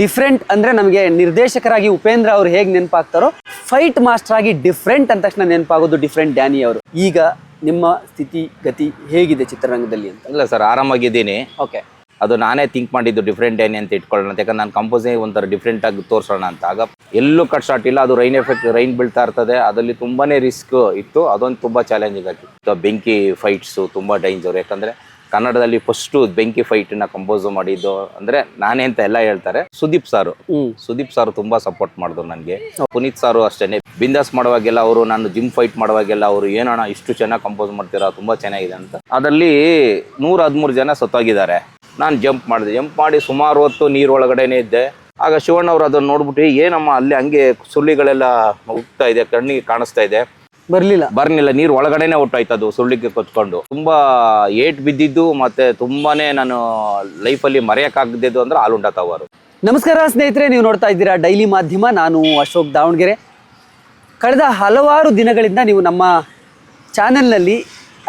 Different ಅಂದ್ರೆ ನಮಗೆ ನಿರ್ದೇಶಕರಾಗಿ ಉಪೇಂದ್ರ ಅವರು ಹೇಗೆ ನೆನಪಾಗ್ತಾರೋ ಫೈಟ್ ಮಾಸ್ಟರ್ ಆಗಿ ಡಿಫ್ರೆಂಟ್ ಅಂದ ತಕ್ಷಣ ನೆನಪಾಗೋದು ಡಿಫ್ರೆಂಟ್ ಡ್ಯಾನಿ ಅವರು. ಈಗ ನಿಮ್ಮ ಸ್ಥಿತಿ ಗತಿ ಹೇಗಿದೆ ಚಿತ್ರರಂಗದಲ್ಲಿ ಅಂತ? ಇಲ್ಲ ಸರ್ ಆರಾಮಾಗಿದ್ದೀನಿ. ಓಕೆ ಅದು ನಾನೇ ಥಿಂಕ್ ಮಾಡಿದ್ದು ಡಿಫ್ರೆಂಟ್ ಡ್ಯಾನಿ ಅಂತ ಇಟ್ಕೊಳ್ಳೋಣ. ಅಂತ ಯಾಕಂದ್ರೆ ನಾನು ಕಂಪೋಸೇ ಒಂಥರ ಡಿಫ್ರೆಂಟ್ ಆಗಿ ತೋರಿಸೋಣ ಅಂತ. ಆಗ ಎಲ್ಲೂ ಕಟ್ ಶಾಟ್ ಇಲ್ಲ ಅದು ರೈನ್ ಎಫೆಕ್ಟ್ ರೈನ್ ಬೀಳ್ತಾ ಇರ್ತದೆ. ಅದರಲ್ಲಿ ತುಂಬಾ ರಿಸ್ಕ್ ಇತ್ತು. ಅದೊಂದು ತುಂಬಾ ಚಾಲೆಂಜಿಂಗ್ ಆಗಿತ್ತು ಬೆಂಕಿ ಫೈಟ್ಸು ತುಂಬಾ ಡೇಂಜರ್ ಯಾಕಂದ್ರೆ ಕನ್ನಡದಲ್ಲಿ ಫಸ್ಟ್ ಬೆಂಕಿ ಫೈಟ್ನ ಕಂಪೋಸ್ ಮಾಡಿದ್ದು ಅಂದ್ರೆ ನಾನೇ ಅಂತ ಎಲ್ಲ ಹೇಳ್ತಾರೆ. ಸುದೀಪ್ ಸಾರು. ಸುದೀಪ್ ಸಾರು ತುಂಬಾ ಸಪೋರ್ಟ್ ಮಾಡಿದ್ರು ನನಗೆ. ಪುನೀತ್ ಸಾರು ಅಷ್ಟೇನೆ. ಬಿಂದಾಸ್ ಮಾಡುವಾಗೆಲ್ಲ ಅವರು ನಾನು ಜಿಮ್ ಫೈಟ್ ಮಾಡುವಾಗೆಲ್ಲ ಅವರು ಏನಣ್ಣ ಇಷ್ಟು ಚೆನ್ನಾಗಿ ಕಂಪೋಸ್ ಮಾಡ್ತೀರಾ ತುಂಬಾ ಚೆನ್ನಾಗಿದೆ ಅಂತ. ಅದರಲ್ಲಿ ನೂರ ಹದಿಮೂರು ಜನ ಸತ್ತೋಗಿದ್ದಾರೆ. ನಾನು ಜಂಪ್ ಮಾಡಿದೆ. ಜಂಪ್ ಮಾಡಿ ಸುಮಾರು ಹೊತ್ತು ನೀರೊಳಗಡೆನೇ ಇದ್ದೆ. ಆಗ ಶಿವಣ್ಣ ಅವರು ಅದನ್ನ ನೋಡ್ಬಿಟ್ಟು ಏನಮ್ಮ ಅಲ್ಲಿ ಹಂಗೆ ಸುಳ್ಳಿಗಳೆಲ್ಲ ಉಗ್ತಾ ಇದೆ ಕಣ್ಣಿಗೆ ಕಾಣಿಸ್ತಾ ಇದೆ. ಬರ್ಲಿಲ್ಲ. ಬರ್ಲಿಲ್ಲ ನೀರು ಒಳಗಡೆನೆ ಆಯ್ತು ಅದು ಸುಳ್ಳಿಗೆ ಕೊಚ್ಕೊಂಡು ತುಂಬಾ ಏಟ್ ಬಿದ್ದಿದ್ದು ಮತ್ತೆ ತುಂಬಾನೇ ನಾನು ಲೈಫಲ್ಲಿ ಮರೆಯಕ್ಕಾಗದಿದ್ದು ಅಂದ್ರೆ ಆಲುಂಡ ತವರು. ನಮಸ್ಕಾರ ಸ್ನೇಹಿತರೆ ನೀವು ನೋಡ್ತಾ ಇದ್ದೀರಾ ಡೈಲಿ ಮಾಧ್ಯಮ ನಾನು ಅಶೋಕ್ ದಾವಣಗೆರೆ. ಕಳೆದ ಹಲವಾರು ದಿನಗಳಿಂದ ನೀವು ನಮ್ಮ ಚಾನೆಲ್ನಲ್ಲಿ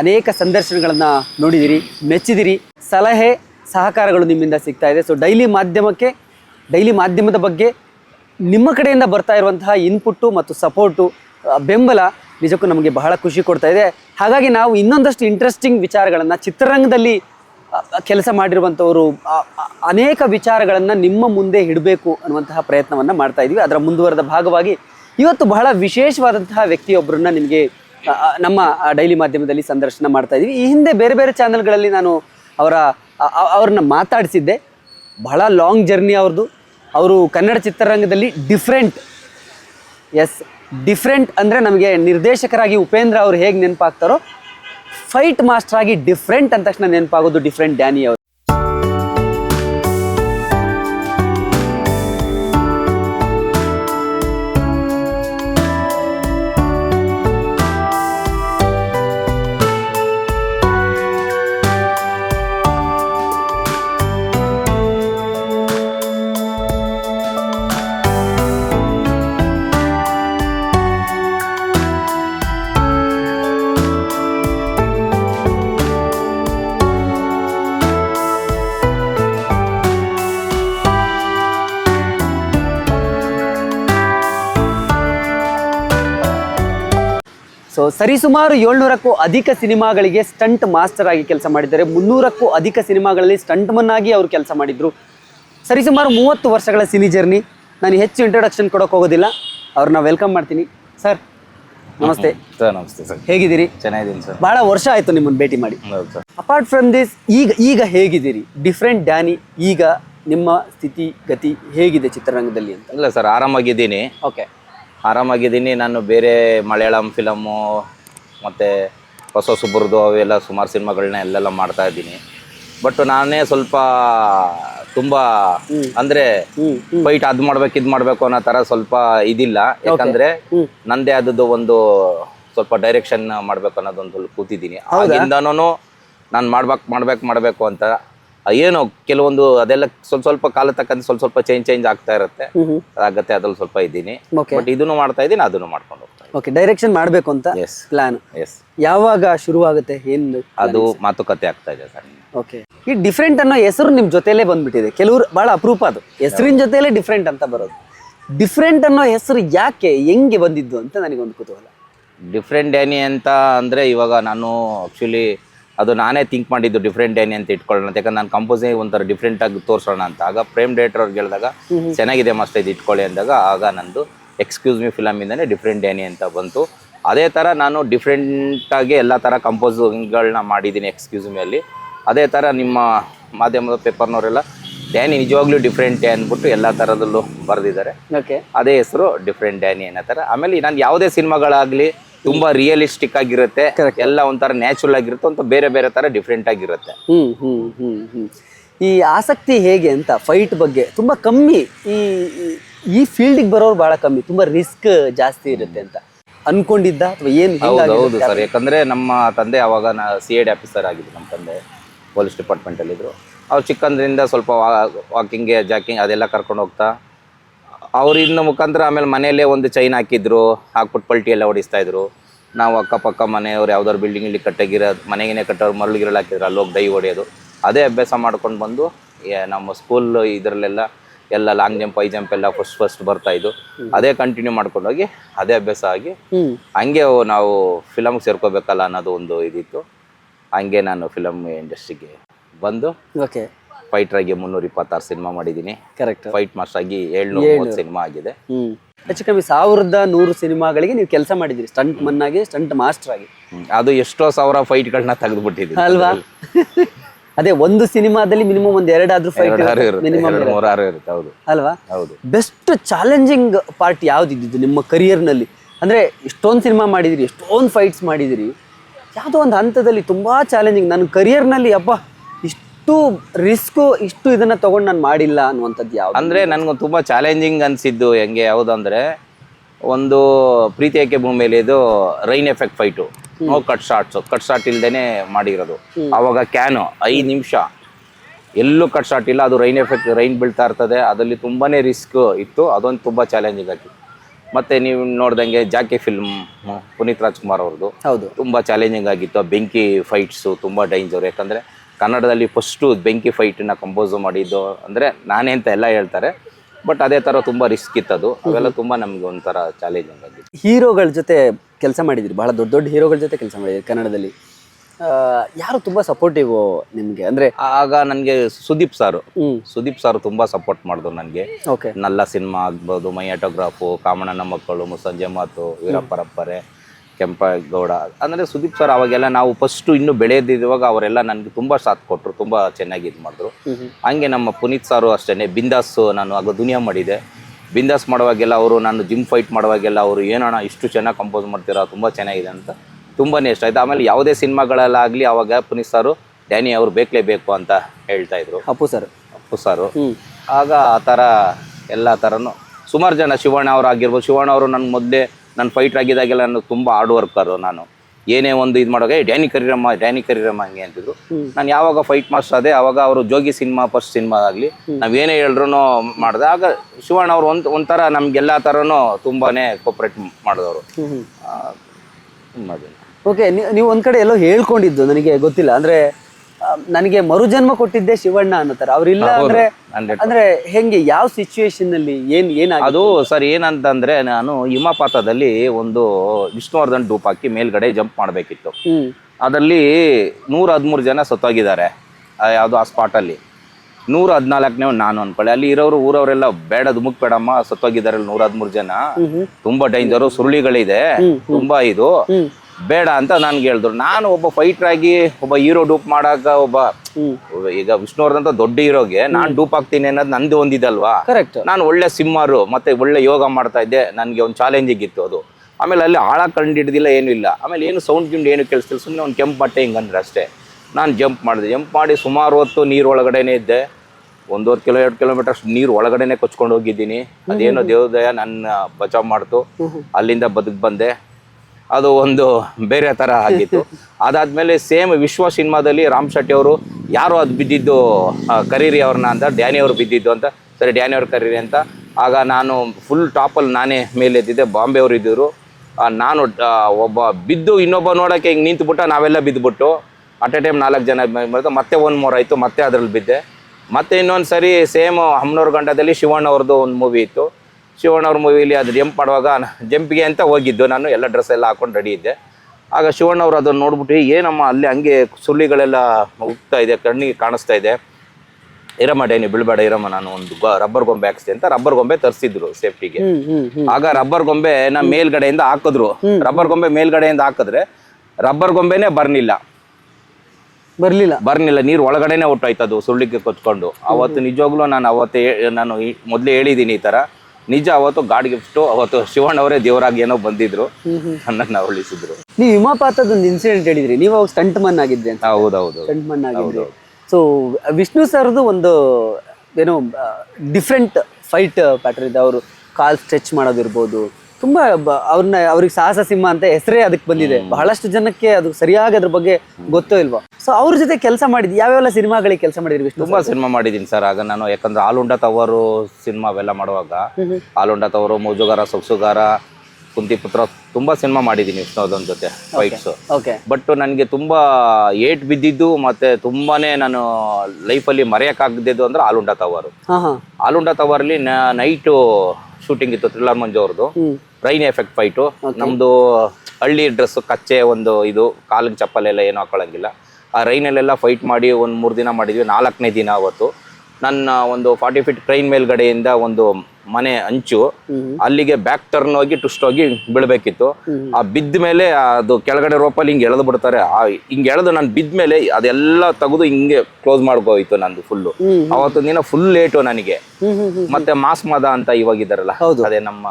ಅನೇಕ ಸಂದರ್ಶನಗಳನ್ನು ನೋಡಿದಿರಿ ಮೆಚ್ಚಿದಿರಿ. ಸಲಹೆ ಸಹಕಾರಗಳು ನಿಮ್ಮಿಂದ ಸಿಗ್ತಾ ಇದೆ. ಸೊ ಡೈಲಿ ಮಾಧ್ಯಮಕ್ಕೆ ಡೈಲಿ ಮಾಧ್ಯಮದ ಬಗ್ಗೆ ನಿಮ್ಮ ಕಡೆಯಿಂದ ಬರ್ತಾ ಇರುವಂತಹ ಇನ್ಪುಟ್ಟು ಮತ್ತು ಸಪೋರ್ಟು ಬೆಂಬಲ ನಿಜಕ್ಕೂ ನಮಗೆ ಬಹಳ ಖುಷಿ ಕೊಡ್ತಾ ಇದೆ. ಹಾಗಾಗಿ ನಾವು ಇನ್ನೊಂದಷ್ಟು ಇಂಟ್ರೆಸ್ಟಿಂಗ್ ವಿಚಾರಗಳನ್ನು ಚಿತ್ರರಂಗದಲ್ಲಿ ಕೆಲಸ ಮಾಡಿರುವಂಥವರು ಅನೇಕ ವಿಚಾರಗಳನ್ನು ನಿಮ್ಮ ಮುಂದೆ ಇಡಬೇಕು ಅನ್ನುವಂತಹ ಪ್ರಯತ್ನವನ್ನು ಮಾಡ್ತಾ ಇದ್ದೀವಿ ಅದರ ಮುಂದುವರೆದ ಭಾಗವಾಗಿ ಇವತ್ತು ಬಹಳ ವಿಶೇಷವಾದಂತಹ ವ್ಯಕ್ತಿಯೊಬ್ಬರನ್ನ ನಿಮಗೆ ನಮ್ಮ ಡೈಲಿ ಮಾಧ್ಯಮದಲ್ಲಿ ಸಂದರ್ಶನ ಮಾಡ್ತಾ ಇದ್ವಿ. ಈ ಹಿಂದೆ ಬೇರೆ ಬೇರೆ ಚಾನೆಲ್ಗಳಲ್ಲಿ ನಾನು ಅವರ ಅವ್ರನ್ನ ಮಾತಾಡಿಸಿದ್ದೆ. ಬಹಳ ಲಾಂಗ್ ಜರ್ನಿ ಅವ್ರದ್ದು ಅವರು ಕನ್ನಡ ಚಿತ್ರರಂಗದಲ್ಲಿ ಡಿಫ್ರೆಂಟ್ ಎಸ್ ಡಿಫ್ರೆಂಟ್ ಅಂದರೆ ನಮಗೆ ನಿರ್ದೇಶಕರಾಗಿ ಉಪೇಂದ್ರ ಅವ್ರು ಹೇಗೆ ನೆನಪಾಗ್ತಾರೋ ಫೈಟ್ ಮಾಸ್ಟರ್ ಆಗಿ ಡಿಫ್ರೆಂಟ್ ಅಂದ ತಕ್ಷಣ ನೆನಪಾಗೋದು ಡಿಫ್ರೆಂಟ್ ಡ್ಯಾನಿ ಅವರು. ಸರಿಸುಮಾರು ಏಳ್ನೂರಕ್ಕೂ ಅಧಿಕ ಸಿನಿಮಾಗಳಿಗೆ ಸ್ಟಂಟ್ ಮಾಸ್ಟರ್ ಆಗಿ ಕೆಲಸ ಮಾಡಿದ್ದಾರೆ. ಮುನ್ನೂರಕ್ಕೂ ಅಧಿಕ ಸಿನಿಮಾಗಳಲ್ಲಿ ಸ್ಟಂಟ್ ಮನ್ ಆಗಿ ಅವರು ಕೆಲಸ ಮಾಡಿದ್ರು. ಸರಿಸುಮಾರು ಮೂವತ್ತು ವರ್ಷಗಳ ಸಿನಿ ಜರ್ನಿ. ನಾನು ಹೆಚ್ಚು ಇಂಟ್ರೊಡಕ್ಷನ್ ಕೊಡೋಕೆ ಹೋಗೋದಿಲ್ಲ. ಅವ್ರನ್ನ ವೆಲ್ಕಮ್ ಮಾಡ್ತೀನಿ. ಸರ್ ನಮಸ್ತೆ. ಸರ್ ನಮಸ್ತೆ ಸರ್. ಹೇಗಿದ್ದೀರಿ? ಚೆನ್ನಾಗಿದ್ದೀನಿ ಸರ್. ಬಹಳ ವರ್ಷ ಆಯಿತು ನಿಮ್ಮನ್ನು ಭೇಟಿ ಮಾಡಿ. ಸರ್. ಅಪಾರ್ಟ್ ಫ್ರಮ್ ದಿಸ್ ಈಗ ಈಗ ಹೇಗಿದ್ದೀರಿ? ಡಿಫ್ರೆಂಟ್ ಡ್ಯಾನಿ ಈಗ ನಿಮ್ಮ ಸ್ಥಿತಿ ಗತಿ ಹೇಗಿದೆ ಚಿತ್ರರಂಗದಲ್ಲಿ ಅಂತ? ಇಲ್ಲ ಸರ್ ಆರಾಮಾಗಿದ್ದೀನಿ. ಓಕೆ ಆರಾಮಾಗಿದ್ದೀನಿ. ನಾನು ಬೇರೆ ಮಲಯಾಳಂ ಫಿಲಮು ಮತ್ತು ಹೊಸ ಸುಬ್ರದ್ದು ಅವೆಲ್ಲ ಸುಮಾರು ಸಿನಿಮಾಗಳನ್ನ ಎಲ್ಲೆಲ್ಲ ಮಾಡ್ತಾ ಇದ್ದೀನಿ. ಬಟ್ ನಾನೇ ಸ್ವಲ್ಪ ತುಂಬ ಅಂದ್ರೆ ಫೈಟ್ ಅದು ಮಾಡ್ಬೇಕು ಇದು ಮಾಡಬೇಕು ಅನ್ನೋ ತರ ಸ್ವಲ್ಪ ಇದಿಲ್ಲ. ಯಾಕಂದ್ರೆ. ನಂದೇ ಆದದ್ದು ಒಂದು ಸ್ವಲ್ಪ ಡೈರೆಕ್ಷನ್ ಮಾಡಬೇಕು ಅನ್ನೋದೊಂದು ಕೂತಿದ್ದೀನಿ. ಆಗಿಂದನೂ ನಾನು ಮಾಡ್ಬೇಕು ಮಾಡ್ಬೇಕು ಮಾಡಬೇಕು ಅಂತ ಏನು ಕೆಲವೊಂದು ಅದೆಲ್ಲ ಸ್ವಲ್ಪ ಸ್ವಲ್ಪ ಕಾಲ ತಕ್ಕಂತ ಸ್ವಲ್ಪ ಸ್ವಲ್ಪ ಚೇಂಜ್ ಚೇಂಜ್ ಆಗ್ತಾ ಇರುತ್ತೆ. ಆಗತ್ತೆ ಅದ್ರಲ್ಲಿ ಸ್ವಲ್ಪ ಇದ್ದೀನಿ. ಬಟ್ ಇದನ್ನು ಮಾಡ್ತಾ ಇದ್ದೀನಿ ಅದನ್ನು ಮಾಡ್ಕೊಂಡು ಹೋಗ್ತಾ ಓಕೆ ಡೈರೆಕ್ಷನ್ ಮಾಡಬೇಕು ಅಂತ ಎಸ್ ಪ್ಲಾನ್ ಎಸ್ ಯಾವಾಗ ಶುರುವಾಗುತ್ತೆ ಏನು ಅದು ಮಾತುಕತೆ ಆಗ್ತಾ ಇದೆ ಸರ್. ಓಕೆ ಈ ಡಿಫ್ರೆಂಟ್ ಅನ್ನೋ ಹೆಸರು ನಿಮ್ಮ ಜೊತೆಲೇ ಬಂದ್ಬಿಟ್ಟಿದೆ. ಕೆಲವರು ಬಹಳ ಅಪರೂಪ ಅದು. ಹೆಸರಿನ ಜೊತೆಲೇ ಡಿಫ್ರೆಂಟ್ ಅಂತ ಬರೋದು. ಡಿಫ್ರೆಂಟ್ ಅನ್ನೋ ಹೆಸರು ಯಾಕೆ ಹೆಂಗೆ ಬಂದಿದ್ದು ಅಂತ ನನಗೊಂದು ಕುತೂಹಲ. ಡಿಫ್ರೆಂಟ್ ಏನಿ ಅಂತ ಅಂದರೆ ಇವಾಗ ನಾನು ಆ್ಯಕ್ಚುಲಿ ಅದು ನಾನೇ ಥಿಂಕ್ ಮಾಡಿದ್ದು ಡಿಫ್ರೆಂಟ್ ಏನೇ ಅಂತ ಇಟ್ಕೊಳ್ಳೋಣ. ಅಂತ ಯಾಕಂದ್ರೆ ನಾನು ಕಂಪೋಸೇ ಒಂಥರ ಡಿಫ್ರೆಂಟ್ ಆಗಿ ತೋರಿಸೋಣ ಅಂತ. ಆಗ ಪ್ರೇಮ್ ಡೇಟರ್ ಅವ್ರಿಗೆ ಹೇಳಿದಾಗ ಚೆನ್ನಾಗಿದೆ ಮಸ್ತ್ ಇದು ಇಟ್ಕೊಳ್ಳಿ ಅಂದಾಗ ಆಗ ನಂದು ಎಕ್ಸ್ಕ್ಯೂಸ್ ಮಿ ಫಿಲಮಿಂದನೇ ಡಿಫ್ರೆಂಟ್ ಏನಿ ಅಂತ ಬಂತು. ಅದೇ ಥರ ನಾನು ಡಿಫ್ರೆಂಟಾಗಿ ಎಲ್ಲ ಥರ ಕಂಪೋಸಿಂಗ್ಗಳನ್ನ ಮಾಡಿದ್ದೀನಿ ಎಕ್ಸ್ಕ್ಯೂಸ್ ಮಿಯಲ್ಲಿ ಅದೇ ಥರ ನಿಮ್ಮ ಮಾಧ್ಯಮದ ಪೇಪರ್ನವರೆಲ್ಲ ಡ್ಯಾನಿ ನಿಜವಾಗ್ಲೂ ಡಿಫ್ರೆಂಟ್ ಅಂದ್ಬಿಟ್ಟು ಎಲ್ಲ ಥರದಲ್ಲೂ ಬರೆದಿದ್ದಾರೆ. ಓಕೆ ಅದೇ ಹೆಸರು ಡಿಫ್ರೆಂಟ್ ಡ್ಯಾನಿ ಅನ್ನೋ ಥರ ಆಮೇಲೆ ನಾನು ಯಾವುದೇ ಸಿನಿಮಾಗಳಾಗಲಿ ತುಂಬಾ ರಿಯಲಿಸ್ಟಿಕ್ ಆಗಿರುತ್ತೆ. ಎಲ್ಲ ಒಂಥರ ನ್ಯಾಚುರಲ್ ಆಗಿರುತ್ತೆ ಅಂತ ಬೇರೆ ಬೇರೆ ತರ ಡಿಫ್ರೆಂಟ್ ಆಗಿರುತ್ತೆ. ಹ್ಮ್ ಹ್ಮ್ ಹ್ಮ್ ಹ್ಮ್. ಈ ಆಸಕ್ತಿ ಹೇಗೆ ಅಂತ ಫೈಟ್ ಬಗ್ಗೆ ತುಂಬಾ ಕಮ್ಮಿ. ಈ ಈ- ಫೀಲ್ಡ್ ಫೀಲ್ಡಿಗೆ ಬರೋರು ಬಹಳ ಕಮ್ಮಿ. ತುಂಬಾ ರಿಸ್ಕ್ ಜಾಸ್ತಿ ಇರುತ್ತೆ ಅಂತ. ಅನ್ಕೊಂಡಿದ್ದ ಅಥವಾ ಏನು ಹೌದು ಹೌದು ಸರ್. ಯಾಕಂದ್ರೆ ನಮ್ಮ ತಂದೆ ಅವಾಗ ನಾ ಸಿ ಎಡ್ ಆಫೀಸರ್ ಆಗಿದ್ರು ನಮ್ಮ ತಂದೆ. ಪೊಲೀಸ್ ಡಿಪಾರ್ಟ್ಮೆಂಟ್ ಡಿಪಾರ್ಟ್ಮೆಂಟಲ್ಲಿದ್ದರು ಅವ್ರು ಚಿಕ್ಕಂದ್ರಿಂದ ಸ್ವಲ್ಪ ವಾಕಿಂಗ್ಗೆ ಜಾಕಿಂಗ್ ಅದೆಲ್ಲ ಕರ್ಕೊಂಡು ಹೋಗ್ತಾ ಅವ್ರು ಇನ್ನು ಮುಖಾಂತರ ಆಮೇಲೆ ಮನೆಯಲ್ಲೇ ಒಂದು ಚೈನ್ ಹಾಕಿದ್ರು ಹಾಕ್ಬಿಟ್ಟು ಪಲ್ಟಿ ಎಲ್ಲ ಹೊಡಿಸ್ತಾ ಇದ್ರು. ನಾವು ಅಕ್ಕಪಕ್ಕ ಮನೆಯವ್ರು ಯಾವ್ದಾದ್ರು ಬಿಲ್ಡಿಂಗ್ ಇಲ್ಲಿ ಕಟ್ಟಾಗಿರೋ ಮನೆಗೇನೆ ಕಟ್ಟೋರು ಮರಳು ಗಿರಳು ಹಾಕಿದ್ರು ಅಲ್ಲಿ ಹೋಗಿ ಡೈ ಹೊಡೆಯೋದು. ಅದೇ ಅಭ್ಯಾಸ ಮಾಡ್ಕೊಂಡು ಬಂದು ನಮ್ಮ ಸ್ಕೂಲ್ ಇದರಲ್ಲೆಲ್ಲ ಎಲ್ಲ ಲಾಂಗ್ ಜಂಪ್ ಹೈ ಜಂಪ್ ಎಲ್ಲ ಫಸ್ಟ್ ಫಸ್ಟ್ ಬರ್ತಾ ಇದ್ದು. ಅದೇ ಕಂಟಿನ್ಯೂ ಮಾಡ್ಕೊಂಡು ಹೋಗಿ ಅದೇ ಅಭ್ಯಾಸ ಆಗಿ ಹಂಗೆ ನಾವು ಫಿಲಮ್ಗೆ ಸೇರ್ಕೋಬೇಕಲ್ಲ ಅನ್ನೋದು ಒಂದು ಇದಿತ್ತು. ಹಂಗೆ ನಾನು ಫಿಲಮ್ ಇಂಡಸ್ಟ್ರಿಗೆ ಬಂದು ಓಕೆ ಫೈಟರ್ ಆಗಿ ಮುನ್ನೂರ ಇಪ್ಪತ್ತಾರು ಸಿನಿಮಾ ಮಾಡಿದ್ದೀನಿ. ಕರೆಕ್ಟ್ ಫೈಟ್ ಮಾಸ್ಟರ್ ಆಗಿ ಏಳ್ನೂರ. ಸಿನಿಮಾ ಆಗಿದೆ. ಹೆಚ್ಚು ಕಮ್ಮಿ ಸಾವಿರದ ನೂರು ಸಿನಿಮಾಗಳಿಗೆ ನೀವು ಕೆಲಸ ಮಾಡಿದಿರಿ ಸ್ಟಂಟ್ ಮನ್ ಆಗಿ ಸ್ಟಂಟ್ ಮಾಸ್ಟರ್ ಆಗಿ. ಅದು ಎಷ್ಟೋ ಸಾವಿರ ಫೈಟ್ ಫೈಟ್ಗಳನ್ನ ತೆಗೆದುಬಿಟ್ಟಿದ್ದೀನಿ ಅಲ್ವಾ ಅದೇ ಒಂದು ಸಿನಿಮಾದಲ್ಲಿ ಮಿನಿಮಮ್ ಒಂದ್ ಎರಡಾದ್ರೂ ಫೈಟ್ ಮಿನಿಮಮ್ ಇರುತ್ತೆ. ಹೌದು. ಅಲ್ವಾ? ಹೌದು. ಬೆಸ್ಟ್ ಚಾಲೆಂಜಿಂಗ್ ಪಾರ್ಟ್ ಯಾವ್ದಿದ್ದು ನಿಮ್ಮ ಕರಿಯರ್ನಲ್ಲಿ? ಅಂದ್ರೆ ಎಷ್ಟೊಂದು ಸಿನಿಮಾ ಮಾಡಿದಿರಿ ಎಷ್ಟೊಂದು ಫೈಟ್ಸ್ ಮಾಡಿದಿರಿ ಯಾವುದೋ ಒಂದು ಹಂತದಲ್ಲಿ ತುಂಬಾ ಚಾಲೆಂಜಿಂಗ್ ನನ್ನ ಕರಿಯರ್ನಲ್ಲಿ ಅಪ್ಪ ಇಷ್ಟು ರಿಸ್ಕು ಇಷ್ಟು ಇದನ್ನ ತಗೊಂಡು ನಾನು ಮಾಡಿಲ್ಲ ಅನ್ನುವಂಥದ್ದು ಯಾವ ಅಂದ್ರೆ ನನಗೆ ತುಂಬಾ ಚಾಲೆಂಜಿಂಗ್ ಅನ್ಸಿದ್ದು ಹೆಂಗೆ ಯಾವ್ದಂದ್ರೆ ಒಂದು ಪ್ರೀತಿ ಏಕೆ ಭೂಮಿಯಲ್ಲಿ ಇದು rain effect fight no cut shorts cut short ಇಲ್ದೇನೆ ಮಾಡಿರೋದು. ಅವಾಗ ಕ್ಯಾನು ಐದು ನಿಮಿಷ. ಎಲ್ಲೂ ಕಟ್ ಶಾರ್ಟ್ ಇಲ್ಲ ಅದು ರೈನ್ ಎಫೆಕ್ಟ್ ರೈನ್ ಬೀಳ್ತಾ ಇರ್ತದೆ. ಅದರಲ್ಲಿ ತುಂಬಾ ರಿಸ್ಕ್ ಇತ್ತು. ಅದೊಂದು ತುಂಬ ಚಾಲೆಂಜಿಂಗ್ ಆಗಿತ್ತು ಮತ್ತೆ ನೀವು ನೋಡ್ದಂಗೆ ಜಾಕೆ ಫಿಲ್ಮ್ ಪುನೀತ್ ರಾಜ್ಕುಮಾರ್ ಅವ್ರದ್ದು. ಹೌದು. ತುಂಬ ಚಾಲೆಂಜಿಂಗ್ ಆಗಿತ್ತು. ಬೆಂಕಿ ಫೈಟ್ಸು ತುಂಬ ಡೇಂಜರ್ ಯಾಕಂದರೆ ಕನ್ನಡದಲ್ಲಿ ಫಸ್ಟು ಬೆಂಕಿ ಫೈಟನ್ನ ಕಂಪೋಸ್ ಮಾಡಿದ್ದು ಅಂದರೆ ನಾನೇ ಅಂತ ಎಲ್ಲ ಹೇಳ್ತಾರೆ. ಬಟ್ ಅದೇ ಥರ ತುಂಬ ರಿಸ್ಕ್ ಇತ್ತದು. ಅವೆಲ್ಲ ತುಂಬ ನಮಗೆ ಒಂಥರ ಚಾಲೆಂಜಿಂಗ್ ಆಗಿತ್ತು ಹೀರೋಗಳ ಜೊತೆ ಕೆಲಸ ಮಾಡಿದಿರಿ? ಬಹಳ ದೊಡ್ಡ ದೊಡ್ಡ ಹೀರೋಗಳ ಜೊತೆ ಕೆಲಸ ಮಾಡಿದಿರಿ ಕನ್ನಡದಲ್ಲಿ. ಯಾರು ತುಂಬ ಸಪೋರ್ಟಿವ್ ನಿಮಗೆ? ಅಂದರೆ ಆಗ ನನಗೆ ಸುದೀಪ್ ಸಾರು. ಸುದೀಪ್ ಸಾರು ತುಂಬ ಸಪೋರ್ಟ್ ಮಾಡಿದ್ರು ನನಗೆ. ಓಕೆ ನಲ್ಲ ಸಿನಿಮಾ ಆಗ್ಬೋದು ಮೈ ಆಟೋಗ್ರಾಫು ಕಾಮಣ್ಣನ ಮಕ್ಕಳು ಮುಸಂಜೆ ಮಾತು ವೀರಪ್ಪರಪ್ಪರೆ ಕೆಂಪೇಗೌಡ. ಅಂದರೆ ಸುದೀಪ್ ಸರ್ ಅವಾಗೆಲ್ಲ ನಾವು ಫಸ್ಟು ಇನ್ನೂ ಬೆಳೆದಿರುವಾಗ ಅವರೆಲ್ಲ ನನಗೆ ತುಂಬ ಸಾಥ್ ಕೊಟ್ಟರು ತುಂಬ ಚೆನ್ನಾಗಿ ಇದು ಮಾಡಿದ್ರು. ಹಂಗೆ ನಮ್ಮ ಪುನೀತ್ ಸಾರು ಅಷ್ಟೇ ಬಿಂದಾಸ್ ನಾನು ಆಗ ದುನಿಯಾ ಮಾಡಿದೆ. ಬಿಂದಾಸ್ ಮಾಡುವಾಗೆಲ್ಲ ಅವರು ನಾನು ಜಿಮ್ ಫೈಟ್ ಮಾಡುವಾಗೆಲ್ಲ ಅವರು ಏನಣ್ಣ ಇಷ್ಟು ಚೆನ್ನಾಗಿ ಕಂಪೋಸ್ ಮಾಡ್ತೀರಾ ತುಂಬ ಚೆನ್ನಾಗಿದೆ ಅಂತ ತುಂಬಾ ಇಷ್ಟ ಆಯ್ತು. ಆಮೇಲೆ ಯಾವುದೇ ಸಿನಿಮಾಗಳಲ್ಲಾಗಲಿ ಅವಾಗ ಪುನೀತ್ ಸಾರು ಡ್ಯಾನಿ ಅವರು ಬೇಕಲೇಬೇಕು ಅಂತ ಹೇಳ್ತಾ ಇದ್ರು. ಅಪ್ಪು ಸರ್. ಅಪ್ಪು ಸಾರು. ಆಗ ಆ ಥರ ಎಲ್ಲ ಥರನೂ ಸುಮಾರು ಜನ ಶಿವಣ್ಣ ಅವರು ಆಗಿರ್ಬೋದು. ಶಿವಣ್ಣ ಅವರು ನನ್ನ ಮೊದಲೇ ನನ್ನ ಫೈಟ್ರ್ ಆಗಿದಾಗೆಲ್ಲ ನಾನು ತುಂಬ ಹಾರ್ಡ್ ವರ್ಕರು ನಾನು ಏನೇ ಒಂದು ಇದು ಮಾಡೋಕೆ ಡ್ಯಾನಿ ಕರೀರಮ್ಮ ಡ್ಯಾನಿ ಕರೀರಮ್ಮ ಹಂಗೆ ಅಂತಿದ್ರು. ನಾನು ಯಾವಾಗ ಫೈಟ್ ಮಾಸ್ಟರ್ ಅದೇ ಅವಾಗ ಅವರು ಜೋಗಿ ಸಿನಿಮಾ ಫಸ್ಟ್ ಸಿನಿಮಾ ಆಗಲಿ ನಾವೇನೇ ಹೇಳಿದ್ರು ಮಾಡಿದೆ. ಆಗ ಶಿವಣ್ಣ ಅವರು ಒಂದು ಒಂಥರ ನಮ್ಗೆಲ್ಲ ಥರನೂ ತುಂಬಾನೇ ಕೋಪ್ರೇಟ್ ಮಾಡಿದವರು. ಓಕೆ ನೀವು ಒಂದು ಕಡೆ ಎಲ್ಲೋ ಹೇಳ್ಕೊಂಡಿದ್ದು ನನಗೆ ಗೊತ್ತಿಲ್ಲ. ಅಂದ್ರೆ ನನಗೆ ಮರುಜನ್ಮ ಕೊಟ್ಟಿದ್ದೆ ಶಿವಣ್ಣ ಅನ್ನೋತರ ಅವ್ರಿಲ್ಲ ಅಂದ್ರೆ ಅಂದ್ರೆ ಹೆಂಗೆ ಯಾವ ಸಿಚುವೇಶನ್ ಅಲ್ಲಿ ಏನ್ ಏನ್ ಅದು ಸರ್ ಏನಂತಂದ್ರೆ ನಾನು ಹಿಮಪಾತದಲ್ಲಿ ಒಂದು ವಿಷ್ಣುವರ್ಧನ್ ಡೂಪ್ ಹಾಕಿ ಮೇಲ್ಗಡೆ ಜಂಪ್ ಮಾಡಬೇಕಿತ್ತು. ಅದರಲ್ಲಿ ನೂರ ಹದಿಮೂರು ಜನ ಸತ್ತೋಗಿದ್ದಾರೆ ಯಾವುದು ಆ ಸ್ಪಾಟಲ್ಲಿ ನೂರ ಹದಿನಾಲ್ಕನೇ ನಾನು ಅನ್ಕೊಳ್ಳಿ. ಅಲ್ಲಿ ಇರೋರು ಊರವರೆಲ್ಲ ಬೇಡ ದುಮುಕ್ ಬೇಡಮ್ಮ ಸತ್ತೋಗಿದ್ದಾರೆ ನೂರ ಹದಿಮೂರು ಜನ. ತುಂಬಾ ಡೇಂಜರು ಸುರುಳಿಗಳಿದೆ. ತುಂಬಾ ಇದು. ಬೇಡ ಅಂತ ನನ್ಗೆ ಹೇಳಿದ್ರು ನಾನು ಒಬ್ಬ ಫೈಟರ್ ಆಗಿ ಒಬ್ಬ ಹೀರೋ ಡೂಪ್ ಮಾಡಾಕ ಒಬ್ಬ ಈಗ ವಿಷ್ಣುವರ್ಧನ್ ದೊಡ್ಡ ಹೀರೋಗೆ ನಾನು ಡೂಪ್ ಆಗ್ತೀನಿ ಅನ್ನೋದು ನಂದು ಒಂದಿದಲ್ವಾ ಕರೆಕ್ಟ್ ನಾನು ಒಳ್ಳೆ ಸಿಮ್ಮರು ಮತ್ತೆ ಒಳ್ಳೆ ಯೋಗ ಮಾಡ್ತಾ ಇದ್ದೆ. ನನಗೆ ಒಂದು ಚಾಲೆಂಜಿಂಗ್ ಇತ್ತು ಅದು. ಆಮೇಲೆ ಅಲ್ಲಿ ಆಳ ಕಂಡು ಹಿಡ್ದಿಲ್ಲ ಏನೂ ಇಲ್ಲ. ಆಮೇಲೆ ಏನು ಸೌಂಡ್ ಗಿಂಡ್ ಏನು ಕೇಳಿಸ್ತಿಲ್ಲ. ಸುಮ್ಮನೆ ಒಂದು ಕೆಂಪು ಬಟ್ಟೆ ಹಿಂಗಂದ್ರೆ ಅಷ್ಟೇ. ನಾನು ಜಂಪ್ ಮಾಡಿದೆ. ಜಂಪ್ ಮಾಡಿ ಸುಮಾರು ಹೊತ್ತು ನೀರು ಒಳಗಡೆನೇ ಇದ್ದೆ. ಒಂದೂವರೆ ಕಿಲೋ ಎರಡು ಕಿಲೋಮೀಟರ್ ಅಷ್ಟು ನೀರು ಒಳಗಡೆನೆ ಕೊಚ್ಕೊಂಡು ಹೋಗಿದ್ದೀನಿ. ಅದೇನೋ ದೇವದಯ ನನ್ನ ಬಚಾವ್ ಮಾಡ್ತು. ಅಲ್ಲಿಂದ ಬದುಕು ಬಂದೆ. ಅದು ಒಂದು ಬೇರೆ ಥರ ಆಗಿತ್ತು. ಅದಾದ್ಮೇಲೆ ಸೇಮ್ ವಿಶ್ವ ಸಿನಿಮಾದಲ್ಲಿ ರಾಮ್ ಶೆಟ್ಟಿ ಅವರು ಯಾರು ಅದು ಬಿದ್ದಿದ್ದು ಕರೀರಿ ಅವ್ರನ್ನ ಅಂತ, ಡ್ಯಾನಿ ಅವರು ಬಿದ್ದಿದ್ದು ಅಂತ. ಸರಿ, ಡ್ಯಾನಿ ಅವ್ರು ಕರೀರಿ ಅಂತ. ಆಗ ನಾನು ಫುಲ್ ಟಾಪಲ್ಲಿ ನಾನೇ ಮೇಲೆ ಎದ್ದಿದ್ದೆ, ಬಾಂಬೆ ಅವರು ಇದ್ದರು ನಾನು ಒಬ್ಬ ಬಿದ್ದು ಇನ್ನೊಬ್ಬ ನೋಡೋಕ್ಕೆ ಹಿಂಗೆ ನಿಂತುಬಿಟ್ಟ, ನಾವೆಲ್ಲ ಬಿದ್ದುಬಿಟ್ಟು ಅಟ್ ಎ ಟೈಮ್ ನಾಲ್ಕು ಜನ ಬಂದು ಮತ್ತೆ ಒಂದು ಮೂರು ಆಯಿತು, ಮತ್ತೆ ಅದರಲ್ಲಿ ಬಿದ್ದೆ. ಮತ್ತೆ ಇನ್ನೊಂದು ಸರಿ ಸೇಮ್ ಹಮ್ನೂರು ಗಂಟದಲ್ಲಿ ಶಿವಣ್ಣ ಅವ್ರದ್ದು ಒಂದು ಮೂವಿ ಇತ್ತು. ಶಿವಣ್ಣ ಅವ್ರ ಮೂವಿಲಿ ಅದು ಜಂಪ್ ಮಾಡುವಾಗ ಜಂಪಿಗೆ ಅಂತ ಹೋಗಿದ್ದು. ನಾನು ಎಲ್ಲ ಡ್ರೆಸ್ ಎಲ್ಲ ಹಾಕೊಂಡು ರೆಡಿ ಇದ್ದೆ. ಆಗ ಶಿವಣ್ಣ ಅವರು ಅದನ್ನು ನೋಡ್ಬಿಟ್ಟು ಏನಮ್ಮ ಅಲ್ಲಿ ಹಂಗೆ ಸುಳ್ಳಿಗಳೆಲ್ಲ ಉಗ್ತಾ ಇದೆ ಕಣ್ಣಿಗೆ ಕಾಣಿಸ್ತಾ ಇದೆ. ಇರಮ್ಮ ಡೈನಿ ಬಿಳ್ಬೇಡ ಇರಮ್ಮ ನಾನು ಒಂದು ರಬ್ಬರ್ ಗೊಂಬೆ ಹಾಕ್ಸಿದೆ ಅಂತ ರಬ್ಬರ್ ಗೊಂಬೆ ತರಿಸಿದ್ರು ಸೇಫ್ಟಿಗೆ ಆಗ ರಬ್ಬರ್ ಗೊಂಬೆ ನಾ ಮೇಲ್ಗಡೆಯಿಂದ ಹಾಕಿದ್ರು. ರಬ್ಬರ್ ಗೊಂಬೆ ಮೇಲ್ಗಡೆಯಿಂದ ಹಾಕಿದ್ರೆ ರಬ್ಬರ್ ಗೊಂಬೆನೇ ಬರ್ಲಿಲ್ಲ. ಬರ್ಲಿಲ್ಲ. ಬರ್ನಿಲ್ಲ ನೀರು ಒಳಗಡೆನೆ ಹೊಟ್ಟೋಯ್ತು ಅದು ಸುಳ್ಳಿಗೆ ಕೊಚ್ಕೊಂಡು ಅವತ್ತು ನಿಜವಾಗ್ಲೂ ನಾನು ಅವತ್ತೇ ನಾನು ಮೊದಲೇ ಮೊದ್ಲೇ ಹೇಳಿದ್ದೀನಿ ಈ ಥರ ನಿಜ ಅವತ್ತು ಗಾಡ್ ಗಿಫ್ಟು ಅವತ್ತು ಶಿವಣ್ಣ ಅವರೇ ದೇವರಾಗಿ ಏನೋ ಬಂದಿದ್ರು. ನನ್ನನ್ನು ಉಳಿಸಿದ್ರು ನೀವು ಹಿಮಪಾತದ ಒಂದು ಇನ್ಸಿಡೆಂಟ್ ಹೇಳಿದ್ರಿ. ನೀವು ಅವಾಗ ಸ್ಟಂಟ್ ಮನ್ ಆಗಿದ್ರಿ ಅಂತ. ಹೌದೌದು. ಸ್ಟಂಟ್ ಮನ್ ಆಗಿದ್ರಿ. ಸೊ ವಿಷ್ಣು ಸರ್ದು ಒಂದು ಏನೋ ಡಿಫ್ರೆಂಟ್ ಫೈಟ್ ಪ್ಯಾಟರ್ನ್ ಇದೆ. ಅವರು ಕಾಲ್ ಸ್ಟ್ರೆಚ್ ಮಾಡೋದಿರ್ಬೋದು. ತುಂಬಾ ಅವ್ರನ್ನ ಅವ್ರಿಗೆ ಸಾಹಸ ಸಿಂಹ ಅಂತ ಹೆಸರೇ ಅದಕ್ಕೆ ಬಂದಿದೆ. ಬಹಳಷ್ಟು ಜನಕ್ಕೆ ಅದು ಸರಿಯಾಗಿ ಅದ್ರ ಬಗ್ಗೆ ಗೊತ್ತೋ ಇಲ್ವೋ. ಸೊ ಅವ್ರ ಜೊತೆ ಕೆಲಸ ಮಾಡಿದ್ ಯಾವ್ಯಾವ ಸಿನಿಮಾಗಳಿಗೆ ಕೆಲಸ ಮಾಡಿದ್ರಿ ವಿಷ್ಣು ತುಂಬಾ ಸಿನಿಮಾ ಮಾಡಿದ್ದೀನಿ ಸರ್. ಆಗ ನಾನು ಯಾಕಂದ್ರೆ ಆಲುಂಡ ತವರು ಸಿನಿಮಾ ಅವೆಲ್ಲ ಮಾಡುವಾಗ ಆಲುಂಡ ತವರು ಮೋಜುಗಾರ ಸೊಗಸುಗಾರ ಕುಂತಿ ಪುತ್ರ ತುಂಬಾ ಸಿನಿಮಾ ಮಾಡಿದ್ದೀನಿ ವಿಷ್ಣುವರ್ಧನ್ ಜೊತೆ ಫೈಟ್ಸ್ ಬಟ್ ನನಗೆ ತುಂಬಾ ಏಟ್ ಬಿದ್ದಿದ್ದು ಮತ್ತೆ ತುಂಬಾನೇ ನಾನು ಲೈಫಲ್ಲಿ ಮರೆಯಕ್ಕಾಗದಿದ್ದು ಅಂದ್ರೆ ಆಲುಂಡ ತವರು. ಆಲುಂಡ ತವರಲ್ಲಿ ನೈಟು ಶೂಟಿಂಗ್ ಇತ್ತು ಥ್ರಿಲ್ಲರ್ ಮಂಜು ಅವ್ರದ್ದು. ರೈನ್ ಎಫೆಕ್ಟ್ ಫೈಟು ನಮ್ದು ಹಳ್ಳಿ ಡ್ರೆಸ್ ಕಚ್ಚೆ ಒಂದು ಇದು ಕಾಲಿಗೆ ಚಪ್ಪಲೆಲ್ಲ ಏನು ಹಾಕೊಳ್ಳಂಗಿಲ್ಲ ಆ ರೈನಲ್ಲೆಲ್ಲ ಫೈಟ್ ಮಾಡಿ ಒಂದು ಮೂರು ದಿನ ಮಾಡಿದ್ವಿ ನಾಲ್ಕನೇ ದಿನ ಅವತ್ತು. ನನ್ನ ಒಂದು ಫಾರ್ಟಿ ಫೀಟ್ ಟ್ರೈನ್ ಮೇಲ್ಗಡೆಯಿಂದ ಒಂದು ಮನೆ ಅಂಚು ಅಲ್ಲಿಗೆ ಬ್ಯಾಕ್ ಟರ್ನ್ ಹೋಗಿ ಟುಸ್ಟ್ ಹೋಗಿ ಬೀಳ್ಬೇಕಿತ್ತು. ಆ ಬಿದ್ದ ಮೇಲೆ ಅದು ಕೆಳಗಡೆ ರೋಪಲ್ಲಿ ಹಿಂಗೆ ಎಳೆದು ಬಿಡ್ತಾರೆ. ಹಿಂಗೆ ಎಳೆದು ನಾನು ಬಿದ್ದ ಮೇಲೆ ಅದೆಲ್ಲ ತೆಗೆದು ಹಿಂಗೆ ಕ್ಲೋಸ್ ಮಾಡ್ಕೋಯ್ತು ನಂದು ಫುಲ್ಲು ಅವತ್ತೊಂದಿನ ದಿನ ಫುಲ್ ಲೇಟು ನನಗೆ. ಮತ್ತೆ ಮಾಸ್ ಮದ ಅಂತ ಇವಾಗಿದ್ದಾರಲ್ಲ. ಅದೇ ನಮ್ಮ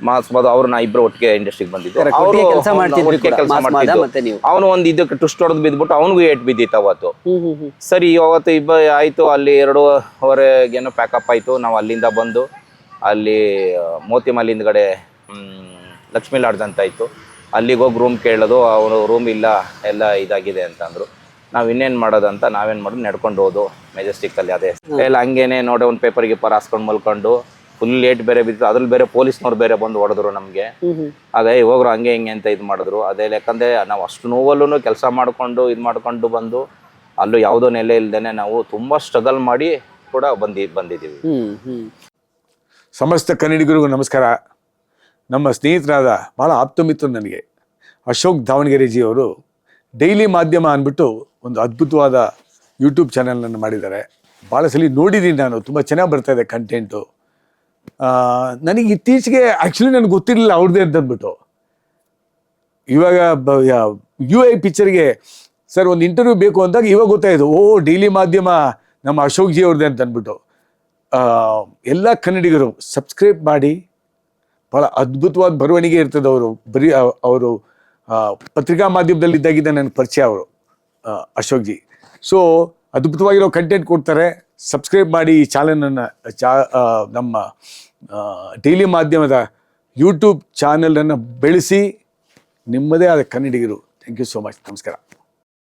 ಮಾಸ್ ಮಾಧವ್ ಅವ್ರು ನಾ ಇಬ್ರು ಒಟ್ಟಿಗೆ ಇಂಡಸ್ಟ್ರಿಗೆ ಬಂದಿದ್ದು Correct. ಅವ್ರು ಒಟ್ಟಿಗೆ ಕೆಲ್ಸ ಅವ್ನು ಮಾಡ್ತಿದ್ರು ಒಟ್ಟಿಗೆ ಕೂಡ. ಕೆಲ್ಸ ಮಾಸ್ ಮದ ಮಾಡ್ತಿದ್ದು. ಮತ್ತೆ ನೀವು. ಅವನು ಒಂದು ಇದಕ್ಕೆ ಟುಸ್ಟ್ ಹೊಡೆದು ಬಿದ್ಬಿಟ್ಟು ಅವನಿಗೂ ಏಟ್ ಬಿದ್ದಿತ್ತು ಅವತ್ತು ಹ್ಮ್ ಹ್ಮ್ ಹ್ಮ್ ಸರಿ ಅವತ್ತು ಇಬ್ಬ ಆಯ್ತು ಅಲ್ಲಿ ಎರಡೂವರೆಗೇನೋ ಪ್ಯಾಕಪ್ ಆಯ್ತು ನಾವು ಅಲ್ಲಿಂದ ಬಂದು ಅಲ್ಲಿ ಮೋತಿ ಮೋತಿಮಲ್ ಹಿಂದ್ಗಡೆ ಹ್ಮ್, ಲಕ್ಷ್ಮೀ ಲಾಡ್ಜ್ ಅಂತ ಇತ್ತು ಅಲ್ಲಿಗೆ ಹೋಗಿ ರೂಮ್ ಕೇಳೋದು ಅವನು ರೂಮ್ ಇಲ್ಲ ಎಲ್ಲ ಇದಾಗಿದೆ ಅಂತಂದ್ರು ನಾವ್ ಇನ್ನೇನ್ ಮಾಡೋದಂತ ನಾವೇನ್ ಮಾಡೋದು ನಡ್ಕೊಂಡು ಹೋದು ಮೆಜೆಸ್ಟಿಕ್ ಅಲ್ಲಿ ಅದೇ ಎಲ್ಲ ಹಂಗೇನೆ ನೋಡಿ ಒಂದು ಪೇಪರ್ ಗಿಪರ್ ಹಾಸ್ಕೊಂಡು ಮಲ್ಕೊಂಡು ಫುಲ್ ಲೇಟ್ ಬೇರೆ ಬಿದ್ದು ಅದ್ರಲ್ಲಿ ಬೇರೆ ಪೊಲೀಸ್ನವ್ರು ಬೇರೆ ಬಂದು ಹೊಡೆದ್ರು ನಮಗೆ. ಅದೇ ಹೋಗ್ರು ಹಂಗೆ ಹಿಂಗೆ ಅಂತ ಇದು ಮಾಡಿದ್ರು. ಅದೇ ಯಾಕಂದ್ರೆ ನಾವು ಅಷ್ಟು ನೋವಲ್ಲೂ ಕೆಲಸ ಮಾಡಿಕೊಂಡು ಇದು ಮಾಡ್ಕೊಂಡು ಬಂದು ಅಲ್ಲೂ ಯಾವುದೋ ನೆಲೆ ಇಲ್ದೇನೆ ನಾವು ತುಂಬಾ ಸ್ಟ್ರಗಲ್ ಮಾಡಿ ಕೂಡ ಬಂದಿ ಬಂದಿದ್ದೀವಿ. ಸಮಸ್ತ ಕನ್ನಡಿಗರಿಗೂ ನಮಸ್ಕಾರ. ನಮ್ಮ ಸ್ನೇಹಿತರಾದ ಭಾಳ ಆಪ್ತ ಮಿತ್ರ ನನಗೆ. ಅಶೋಕ್ ದಾವಣಗೆರೆ ಜಿ ಅವರು ಡೈಲಿ ಮಾಧ್ಯಮ ಅಂದ್ಬಿಟ್ಟು ಒಂದು ಅದ್ಭುತವಾದ ಯೂಟ್ಯೂಬ್ ಚಾನಲನ್ನು ಮಾಡಿದ್ದಾರೆ. ಭಾಳ ಸಲ ನೋಡಿದ್ದೀನಿ ನಾನು ತುಂಬ ಚೆನ್ನಾಗಿ ಬರ್ತಾಯಿದೆ ಇದೆ ಕಂಟೆಂಟು ನನಗೆ ಇತ್ತೀಚೆಗೆ ಆ್ಯಕ್ಚುಲಿ ನನಗೆ ಗೊತ್ತಿರಲಿಲ್ಲ ಅವ್ರದ್ದೇ ಅಂತ ಅಂದ್ಬಿಟ್ಟು ಇವಾಗ ಯು ಐ ಪಿಕ್ಚರ್ಗೆ ಸರ್ ಒಂದು ಇಂಟರ್ವ್ಯೂ ಬೇಕು ಅಂದಾಗ ಇವಾಗ ಗೊತ್ತಾಯಿತು ಓ ಡೈಲಿ ಮಾಧ್ಯಮ ನಮ್ಮ ಅಶೋಕ್ ಜಿ ಅವ್ರದ್ದೇ ಅಂತ ಅಂದ್ಬಿಟ್ಟು ಎಲ್ಲ ಕನ್ನಡಿಗರು ಸಬ್ಸ್ಕ್ರೈಬ್ ಮಾಡಿ ಭಾಳ ಅದ್ಭುತವಾದ ಬರವಣಿಗೆ ಇರ್ತದೆ ಅವರು. ಬರೀ ಅವರು ಪತ್ರಿಕಾ ಮಾಧ್ಯಮದಲ್ಲಿ ಇದ್ದಾಗಿದ್ದ ನನ್ನ ಪರಿಚಯ ಅವರು ಅಶೋಕ್ ಜಿ. ಸೊ ಅದ್ಭುತವಾಗಿರೋ ಕಂಟೆಂಟ್ ಕೊಡ್ತಾರೆ. ಸಬ್ಸ್ಕ್ರೈಬ್ ಮಾಡಿ ಈ ಚಾನಲನ್ನು ಚಾ ನಮ್ಮ ಡೈಲಿ ಮಾಧ್ಯಮದ ಯೂಟ್ಯೂಬ್ ಚಾನಲನ್ನು ಬೆಳೆಸಿ ನಿಮ್ಮದೇ ಆದ ಕನ್ನಡಿಗರು. ಥ್ಯಾಂಕ್ ಯು ಸೋ ಮಚ್ ನಮಸ್ಕಾರ.